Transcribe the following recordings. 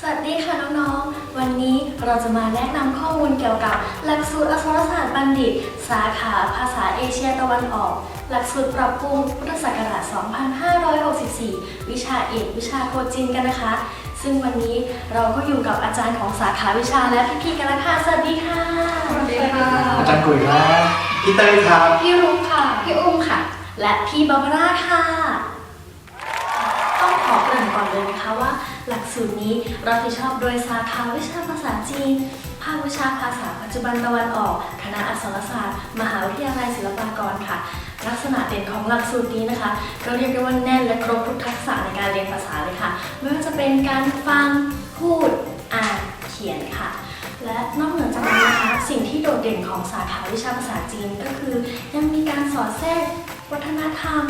สวัสดีค่ะน้องๆ วันนี้เราจะมาแนะนำข้อมูลเกี่ยวกับ หลักสูตรอักษรศาสตร์บัณฑิต สาขาภาษาเอเชียตะวันออก หลักสูตรปรับปรุงพุทธศักราช 2564 วิชาเอกวิชาโทจีนกันนะคะ ซึ่งวันนี้เราก็อยู่กับอาจารย์ของสาขาวิชาและพี่ๆกันแล้วค่ะ สวัสดีค่ะ สวัสดีค่ะ อาจารย์กุยครับ พี่เต้ยครับ พี่รุ้งค่ะ พี่อุ้มค่ะ และพี่บาบาร่าค่ะต้องข อเกริ่นเลยนะคะว่า หลักสูตรนี้รับผิดชอบโดยสาขาวิชาภาษาจีน ภาควิชาภาษาปัจจุบันตะวันออก คณะอักษรศาสตร์ มหาวิทยาลัยศิลปากรค่ะ ลักษณะเด่นของหลักสูตรนี้นะคะ ก็เรียกได้ว่าแน่นและครบทุกทักษะในการเรียนภาษาเลยค่ะ ไม่ว่าจะเป็นการฟัง พูด อ่าน เขียนค่ะและนอกเหนือจากนี้นะคะสิ่งที่โดดเด่นของสาขาวิชาภาษาจีนก็คือ ยังมีการสอดแทรกวัฒนธรรม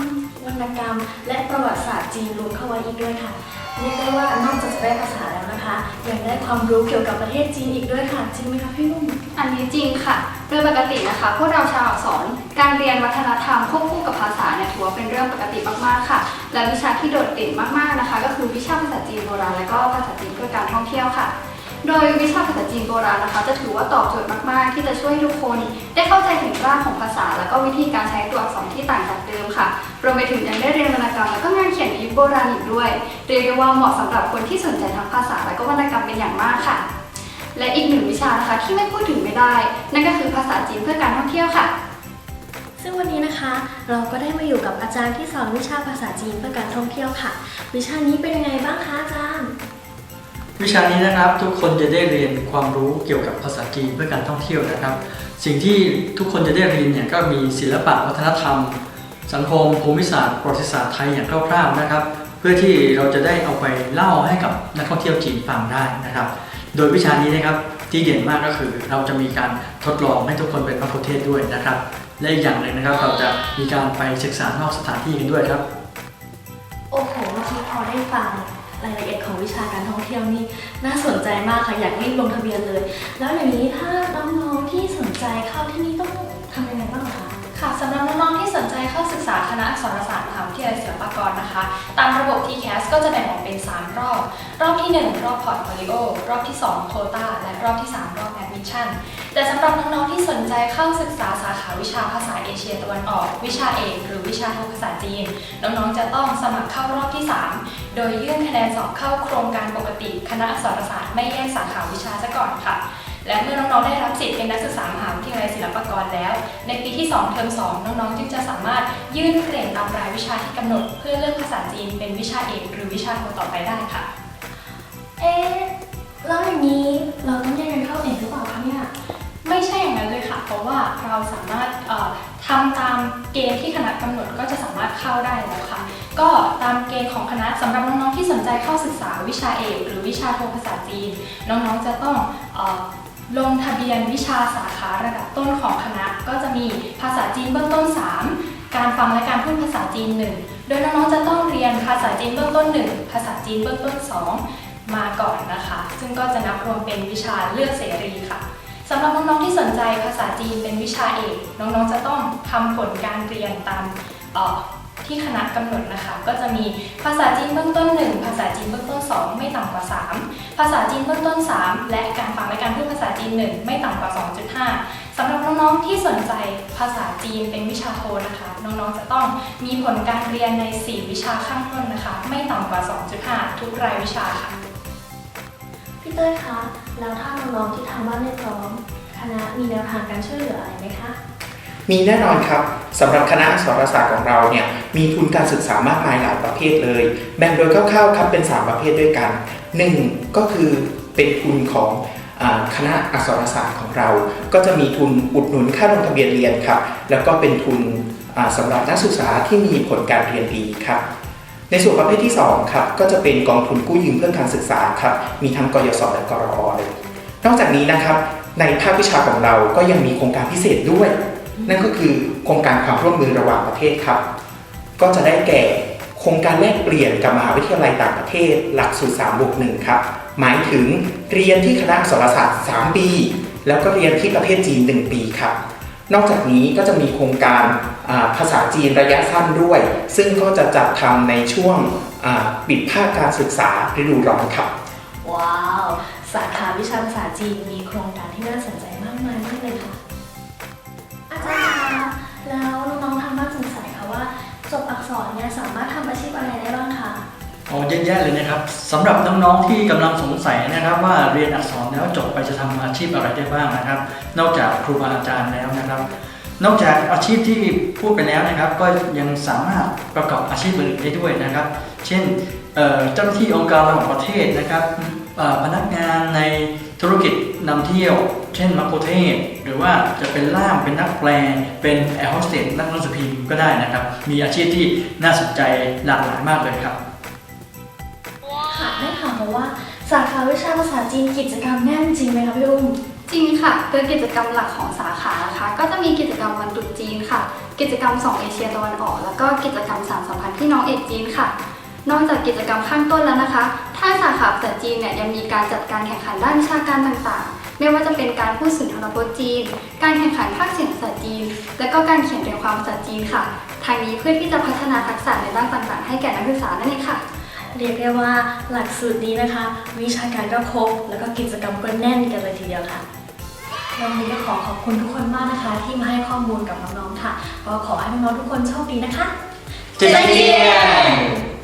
วรรณกรรม และประวัติศาสตร์จีนรวมเข้าไว้อีกด้วยค่ะเรียกได้ว่านอกจากจะได้ภาษาแล้วนะคะ ยังได้ความรู้เกี่ยวกับประเทศจีนอีกด้วยค่ะ จริงไหมคะพี่นุ่ม อันนี้จริงค่ะ โดยปกตินะคะ พวกเราชาวอักษรการเรียนวัฒนธรรมควบคู่กับภาษาเนี่ยถือว่าเป็นเรื่องปกติมากๆค่ะ และวิชาที่โดดเด่นมากๆนะคะ ก็คือวิชาภาษาจีนโบราณและก็ภาษาจีนเพื่อการท่องเที่ยวค่ะ โดยวิชาภาษาจีนโบราณนะคะ จะถือว่าตอบโจทย์มาก ๆ ที่จะช่วยให้ทุกคนได้เข้าใจถึงรากของภาษา และก็วิธีการใช้ตัวอักษรที่ต่างจากเดิมค่ะ รวมไปถึงยังได้เรียนวรรณกรรมและก็งานเขียนในยุคโบราณอีกด้วย เรียกได้ว่าเหมาะสำหรับคนที่สนใจทั้งภาษาและก็วรรณกรรมเป็นอย่างมากค่ะ และอีกหนึ่งวิชานะคะที่ไม่พูดถึงไม่ได้ นั่นก็คือภาษาจีนเพื่อการท่องเที่ยวค่ะซึ่งวันนี้นะคะ เราก็ได้มาอยู่กับอาจารย์ที่สอนวิชาภาษาจีนเพื่อการท่องเที่ยวค่ะ วิชานี้เป็นยังไงบ้างคะอาจารย์ วิชานี้นะครับทุกคนจะได้เรียนความรู้เกี่ยวกับภาษาจีนเพื่อการท่องเที่ยวนะครับ สิ่งที่ทุกคนจะได้เรียนเนี่ยก็มีศิลปะวัฒนธรรม สังคมภูมิศาสตร์ประวัติศาสตร์ไทยอย่างคร่าวๆนะครับ เพื่อที่เราจะได้เอาไปเล่าให้กับนักท่องเที่ยวจีนฟังได้นะครับ โดยวิชานี้นะครับที่เด่นมากก็คือเราจะมีการทดลองให้ทุกคนเป็นมัคคุเทศด้วยนะครับ และอีกอย่างหนึ่งนะครับ เราจะมีการไปศึกษานอกสถานที่กันด้วยครับ โอ้โหเมื่อกี้พอได้ฟัง รายละเอียดของวิชาการท่องเที่ยวนี่น่าสนใจมากค่ะอยากรีบลงทะเบียนเลย แล้วอย่างนี้ถ้าน้องๆที่สนใจเข้าที่นี่ต้องทำยังไงบ้างคะ ค่ะสำหรับน้องๆที่สนใจเข้าศึกษาคณะอักษรศาสตร์มหาวิทยาลัยศิลปากรนะคะ ตามระบบ TCAS ก็จะแบ่งออกเป็น 3 รอบ รอบที่ 1 รอบพอร์ตโฟลิโอ รอบที่ 2 โคตาและรอบที่ 3 รอบ แอดมิชชั่นแต่สำหรับน้องๆที่สนใจเข้าศึกษาสาขาวิชาภาษาเอเชียตะวันออก วิชาเอกหรือวิชาโทภาษาจีน น้องๆจะต้องสมัครเข้ารอบที่ 3 โดยยื่นคะแนนสอบเข้าโครงการปกติ คณะอักษรศาสตร์ไม่แยกสาขาวิชาซะก่อนค่ะ และเมื่อน้องๆได้รับสิทธิ์เป็นนักศึกษามหาวิทยาลัยศิลปากรแล้ว ในปีที่ 2 เทอม 2 น้องๆ จึงจะสามารถยื่นเกรดตามรายวิชาที่กำหนด เพื่อเลือกภาษาจีนเป็นวิชาเอกหรือวิชาโทต่อไปได้ค่ะ เอ๊ ว่าเราสามารถทำตามเกณฑ์ที่คณะกำหนดก็จะสามารถเข้าได้แล้วค่ะ ก็ตามเกณฑ์ของคณะสำหรับน้องๆที่สนใจเข้าศึกษาวิชาเอกหรือวิชาโทภาษาจีน น้องๆจะต้องอลงทะเบียนวิชาสาขาระดับต้นของคณะ ก็จะมีภาษาจีนเบื้องต้น 3 การฟังและการพูดภาษาจีน 1 โดยน้องๆจะต้องเรียนภาษาจีนเบื้องต้น 1 ภาษาจีนเบื้องต้น 2 มาก่อนนะคะ ซึ่งก็จะนับรวมเป็นวิชาเลือกเสรีค่ะ สำหรับน้องๆที่สนใจภาษาจีนเป็นวิชาเอกน้องๆจะต้องทำผลการเรียนตามที่คณะกำหนดนะคะ ก็จะมีภาษาจีนเบื้องต้น 1 ภาษาจีนเบื้องต้น 2 ไม่ต่ำกว่า 3 ภาษาจีนเบื้องต้น 3 และการฟังและการพูดภาษาจีน 1 ไม่ต่ำกว่า 2.5สำหรับน้องๆที่สนใจภาษาจีนเป็นวิชาโทนะคะ น้องๆจะต้องมีผลการเรียนใน 4 วิชาข้างต้นนะคะ ไม่ต่ำกว่า 2.5 ทุกรายวิชาค่ะ เต้ยคะ แล้วถ้าน้องๆที่ทำบ้านไม่พร้อม คณะมีแนวทางการช่วยเหลืออะไรไหมคะ มีแน่นอนครับสำหรับคณะอักษรศาสตร์ของเราเนี่ยมีทุนการศึกษามากมายหลายประเภทเลย แบ่งโดยคร่าวๆครับเป็น 3 ประเภทด้วยกัน 1. ก็คือเป็นทุนของคณะอักษรศาสตร์ของเรา ก็จะมีทุนอุดหนุนค่าลงทะเบียนเรียนครับ แล้วก็เป็นทุนอ่าสำหรับนักศึกษาที่มีผลการเรียนดีครับ ในส่วนประเภทที่2ครับก็จะเป็นกองทุนกู้ยืมเพื่อการศึกษาครับมีทั้งกยศและกรอเลยนอกจากนี้นะครับในภาควิชาของเราก็ยังมีโครงการพิเศษด้วย นั่นก็คือโครงการความร่วมมือระหว่างประเทศครับ ก็จะได้แก่โครงการแลกเปลี่ยนกับมหาวิทยาลัยต่างประเทศ หลักสูตร3บวก1ครับหมายถึงเรียนที่คณะอักษรศาสตร์ 3 ปี แล้วก็เรียนที่ประเทศจีน 1 ปีครับ นอกจากนี้ก็จะมีโครงการภาษาจีนระยะสั้นด้วย ซึ่งก็จะจัดทำในช่วงปิดภาคการศึกษาฤดูร้อนครับว้าว สาขาวิชาภาษาจีนมีโครงการที่น่าสนใจมากมายมากเลยค่ะ อาจารย์คะแล้วน้องๆทางบ้านสงสัยค่ะว่าจบอักษรเนี่ยสามารถ เยอะแยะเลยนะครับสำหรับน้องๆที่กำลังสงสัยนะครับว่าเรียนอักษรแล้วจบไปจะทำอาชีพอะไรได้บ้างนะครับ นอกจากครูบาอาจารย์แล้วนะครับ นอกจากอาชีพที่พูดไปแล้วนะครับ ก็ยังสามารถประกอบอาชีพอื่นได้ด้วยนะครับ เช่นเจ้าหน้าที่องค์การระหว่างประเทศนะครับพนักงานในธุรกิจนำเที่ยว เช่นมัคโคเทศ หรือว่าจะเป็นล่ามเป็นนักแปล เป็นแอร์โฮสเตสนักหนังสือพิมพ์ก็ได้นะครับ มีอาชีพที่น่าสนใจหลากหลายมากเลยครับ ค่ะได้ข่าวมาว่า สาขาวิชาภาษาจีนกิจกรรมแน่นจริงไหมคะพี่อุ้มจริงค่ะโดยกิจกรรมหลักของสาขานะคะก็จะมีกิจกรรมวันตรุษจีนค่ะ กิจกรรมสองเอเชียตะวันออก แล้วก็กิจกรรมสามสัมพันธ์พี่น้องเอกจีนค่ะ นอกจากกิจกรรมข้างต้นแล้วนะคะถ้าสาขาภาษาจีนเนี่ยยังมีการจัดการแข่งขันด้านวิชาการต่างๆ ไม่ว่าจะเป็นการพูดสุนทรพจน์จีน การแข่งขันภาคเสียงภาษาจีน และก็การเขียนเรียงความภาษาจีนค่ะทางนี้เพื่อที่จะพัฒนาทักษะในด้านต่างๆ ให้แก่นักศึกษานั่นเองค่ะ เรียกได้ว่าหลักสูตรนี้นะคะ วิชาการก็ครบแล้วก็กิจกรรมก็แน่นกันเลยทีเดียวค่ะวันนี้ก็ขอขอบคุณทุกคนมากนะคะ ที่มาให้ข้อมูลกับน้องๆค่ะ ก็ขอให้น้องๆทุกคนโชคดีนะคะ เจริญ。